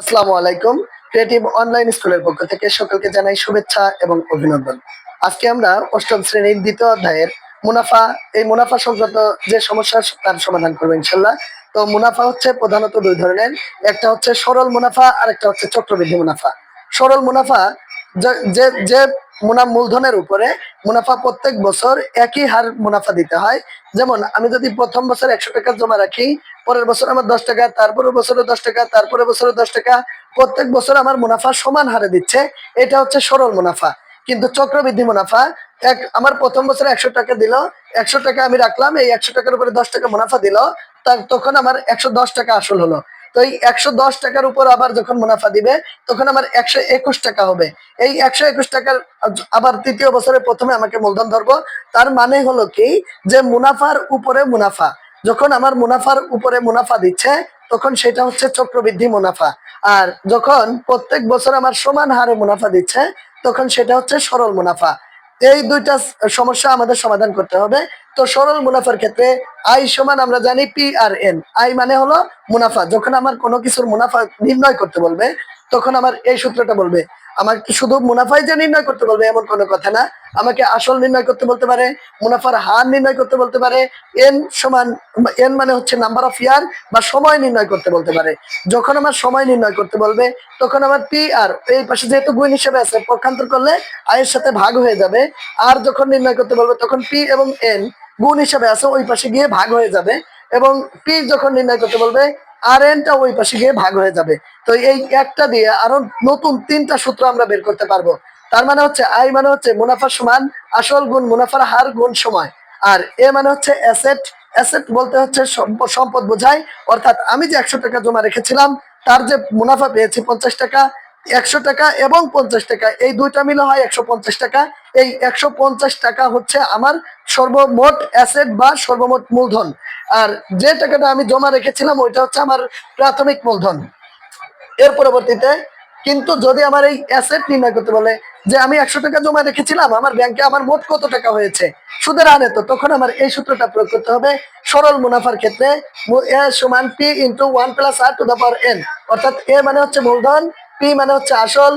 আসসালামু আলাইকুম। Creative online স্কুলের পক্ষ থেকে সকলকে জানাই শুভেচ্ছা এবং অভিনন্দন। আজকে আমরা অষ্টম শ্রেণির দ্বিতীয় অধ্যায়ের মুনাফা, এই মুনাফা সংক্রান্ত যে সমস্যা, তার সমাধান করব ইনশাল্লাহ। তো মুনাফা হচ্ছে প্রধানত দুই ধরনের। একটা হচ্ছে সরল মুনাফা আর একটা হচ্ছে চক্রবৃদ্ধি মুনাফা। সরল মুনাফা যে- যে মুনা মূলধনের উপরে মুনাফা প্রত্যেক বছর একই হার মুনাফা দিতে হয়। যেমন আমি যদি প্রথম বছর একশো টাকা জমা রাখি, পরের বছর আমার দশ টাকা, তারপরের বছরে দশ টাকা তারপরে বছরে দশ টাকা, প্রত্যেক বছর আমার মুনাফা সমান হারে দিচ্ছে। এটা হচ্ছে সরল মুনাফা। কিন্তু চক্রবৃদ্ধি মুনাফা, এক, আমার প্রথম বছরে একশো টাকা দিল, একশো টাকা আমি রাখলাম, এই একশো টাকার উপরে দশ টাকা মুনাফা দিল তখন আমার একশো দশ টাকা আসল হলো। তো এই একশো দশ টাকার উপর আবার যখন মুনাফা দিবে, তখন আমার একশো একুশ টাকা হবে। এই একশো একুশ টাকার আবার তৃতীয় বছরে প্রথমে আমাকে মূলধন ধরবো। তার মানে হলো কি? যে মুনাফার উপরে মুনাফা। যখন আমার মুনাফার উপরে মুনাফা দিচ্ছে, তখন সেটা হচ্ছে চক্রবৃদ্ধি মুনাফা। আর যখন প্রত্যেক বছর আমার সমান হারে মুনাফা দিচ্ছে, তখন সেটা হচ্ছে সরল মুনাফা। এই দুইটা সমস্যা আমাদের সমাধান করতে হবে। তো সরল মুনাফার ক্ষেত্রে আই সমান আমরা জানি পি আর এন। আই মানে হলো মুনাফা। যখন আমার কোনো কিছুর মুনাফা নির্ণয় করতে বলবে, তখন আমার এই সূত্রটা বলবে আমাকে শুধু মুনাফাই যে নির্ণয় করতে বলবে এমন কোনো কথা না। আমাকে আসল নির্ণয় করতে বলতে পারে, মুনাফার হার নির্ণয় করতে বলতে পারে, এন সমান, এন মানে হচ্ছে নাম্বার অফ ইয়ার বা সময় নির্ণয় করতে বলতে পারে। যখন আমার সময় নির্ণয় করতে বলবে, তখন আমার পি আর এই পাশে যেহেতু গুণ হিসেবে আছে, পক্ষান্তর করলে আয়ের সাথে ভাগ হয়ে যাবে। আর যখন নির্ণয় করতে বলবে, তখন পি এবং এন গুণ হিসেবে আছে, ওই পাশে গিয়ে ভাগ হয়ে যাবে এবং পি যখন নির্ণয় করতে বলবে আর এনটা ওই পাশে গিয়ে ভাগ হয়ে যাবে। তো এই একটা দিয়ে আরও নতুন তিনটা সূত্র আমরা বের করতে পারব। তার মানে হচ্ছে আই মানে হচ্ছে মুনাফা সমান, আসল গুণ মুনাফার হার গুণ সময়। আর এ মানে হচ্ছে অ্যাসেট অ্যাসেট বলতে হচ্ছে সম্প- সম্পদ বোঝায় অর্থাৎ আমি যে একশো টাকা জমা রেখেছিলাম, তার যে মুনাফা পেয়েছি পঞ্চাশ টাকা, একশো টাকা এবং পঞ্চাশ টাকা, এই দুইটা মিলে হয় একশো পঞ্চাশ টাকা। এই একশো পঞ্চাশ টাকা হচ্ছে আমার সর্বমোট অ্যাসেট বা সর্বমোট মূলধন। আর যে টাকাটা আমি জমা রেখেছিলাম, ওইটা হচ্ছে আমার প্রাথমিক মূলধন। এর পরবর্তীতে কিন্তু যদি আমার এই অ্যাসেট নির্ণয় করতে বলে যে আমি একশো টাকা জমা রেখেছিলাম, আমার ব্যাংকে আমার মোট কত টাকা হয়েছে, সুদের আনে তো তখন আমার এই সূত্রটা প্রয়োগ করতে হবে সরল মুনাফার ক্ষেত্রে সমান P into one plus R to the power N অর্থাৎ এ মানে হচ্ছে মূলধন পি মানে হচ্ছে আসল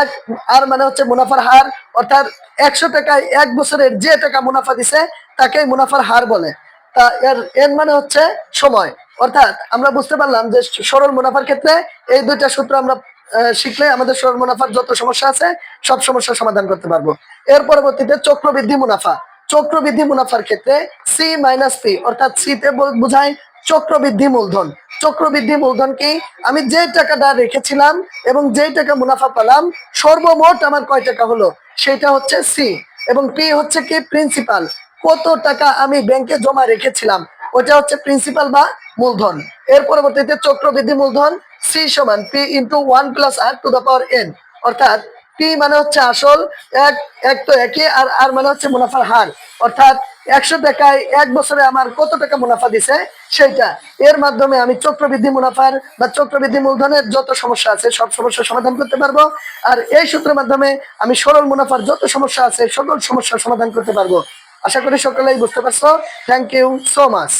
এক আর মানে হচ্ছে মুনাফার হার, অর্থাৎ একশো টাকায় এক বছরের যে টাকা মুনাফা দিছে, তাকেই মুনাফার হার বলে। তা এর এন মানে হচ্ছে সময়। অর্থাৎ আমরা বুঝতে পারলাম যে সরল মুনাফার ক্ষেত্রে এই দুইটা সূত্র আমরা শিখলে আমাদের সরল মুনাফার যত সমস্যা আছে, সব সমস্যার সমাধান করতে পারব। এর পরবর্তীতে চক্রবৃদ্ধি মুনাফা। চক্রবৃদ্ধি মুনাফার ক্ষেত্রে সি মাইনাস পি অর্থাৎ সি তে বোঝায় চক্রবৃদ্ধি মূলধন। চক্রবৃদ্ধি মূলধন কি? আমি যে টাকাটা রেখেছিলাম এবং যেই টাকা মুনাফা পেলাম, সর্বমোট আমার কয় টাকা হলো? সেটা হচ্ছে সি এবং পি হচ্ছে কি? প্রিন্সিপাল কত টাকা আমি ব্যাংকে জমা রেখেছিলাম? ওটা হচ্ছে প্রিন্সিপাল বা মূলধন। এর পরবর্তীতে চক্রবৃদ্ধি মূলধন সি সমান P into one plus R to the power N অর্থাৎ পি মানে হচ্ছে আসল, এক এক তো একই, আর আর মানে হচ্ছে মুনাফার হার। অর্থাৎ একশো টাকায় এক বছরে আমার কত টাকা মুনাফা দিছে? সেইটা। এর মাধ্যমে আমি চক্রবৃদ্ধি মুনাফার বা চক্রবৃদ্ধি মূলধনের যত সমস্যা আছে, সব সমস্যার সমাধান করতে পারব। আর এই সূত্রের মাধ্যমে আমি সরল মুনাফার যত সমস্যা আছে, সকল সমস্যার সমাধান করতে পারব। আশা করি সকলেই বুঝতে পারছ। Thank you so much